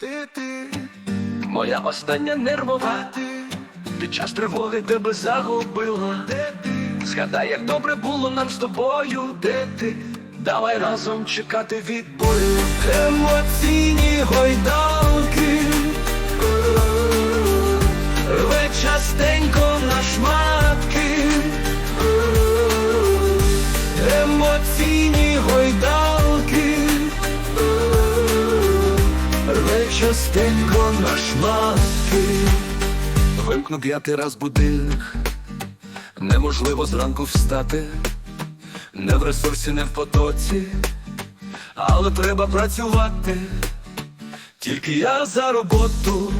Ти, ти, Моя остання нервова. Ти, Під час тривоги тебе загубила. Де ти, Згадай, як добре було нам з тобою, де ти? Давай разом чекати відбою емоційні гойдалки, частенько на шматки Вимкну п'ятий раз будильник. Неможливо зранку встати. Не в ресурсі, не в потоці. Але треба працювати. Тільки я за роботу.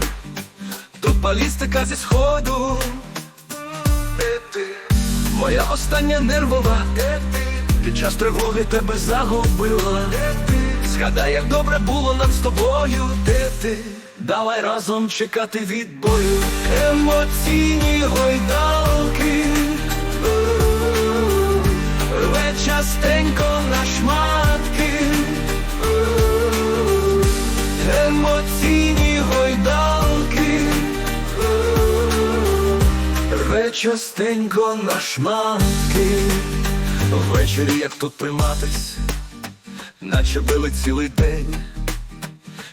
Тут балістика зі сходу? Моя остання нервова? Під час тривоги тебе загубила? Згадай, як добре було нам з тобою Де ти? Давай разом чекати відбою емоційні гойдалки, Рве частенько на шматки. Емоційні гойдалки, Рве частенько на шматки. Ввечері як тут приматись Наче били цілий день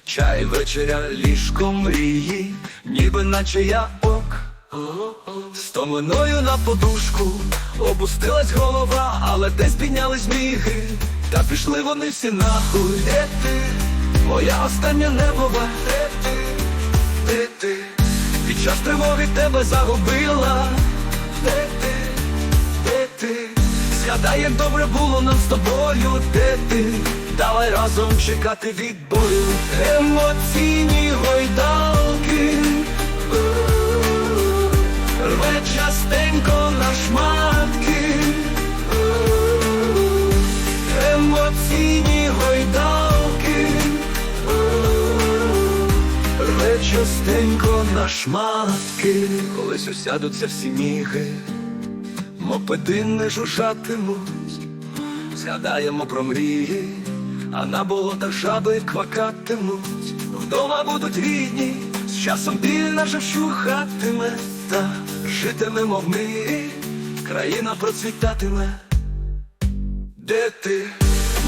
Чай, вечеря, ліжко мрії Ніби наче я ок Стомленою на подушку Опустилась голова, але десь піднялись міги Та пішли вони всі нахуй Де ти? Моя остання нервова Де ти? Де ти? Під час тривоги тебе загубила Де ти? Згадай, як добре було нам з тобою, де ти? Давай разом чекати відбою емоційні гойдалки, Рве частенько на шматки. Емоційні гойдалки, Рве частенько на шматки. Колись усядуться всі міги Мопеди не жужжатимуть Згадаємо про мрії А на болотах жаби квакатимуть Вдома будуть рідні З часом біль наша вщухатиме Та житимемо в мирі Країна процвітатиме Де ти?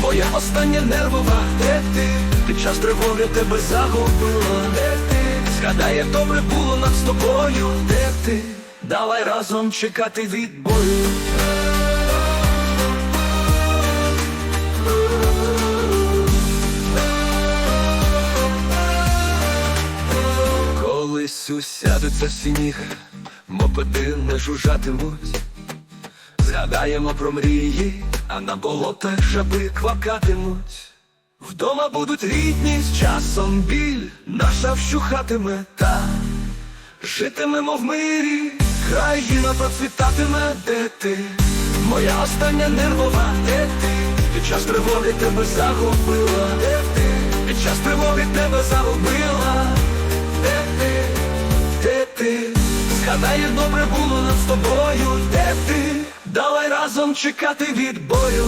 Моя остання нервова, де ти? Під час тривоги тебе загубила, де ти? Згадай, як добре було нам з тобою, де ти? Давай разом чекати відбою. Колись усядуться всі ніги, мопеди не жужжатимуть. Згадаємо про мрії, а на болотах жаби квакатимуть. Вдома будуть рідні з часом біль, наша вщухатиме та житимемо в мирі, країна процвітатиме, де ти? Моя остання нервова, де ти? Під час тривоги тебе загубила, де ти? Під час тривоги тебе загубила, де ти? Де ти? Згадай, як добре було нам з тобою, де ти? Давай разом чекати відбою.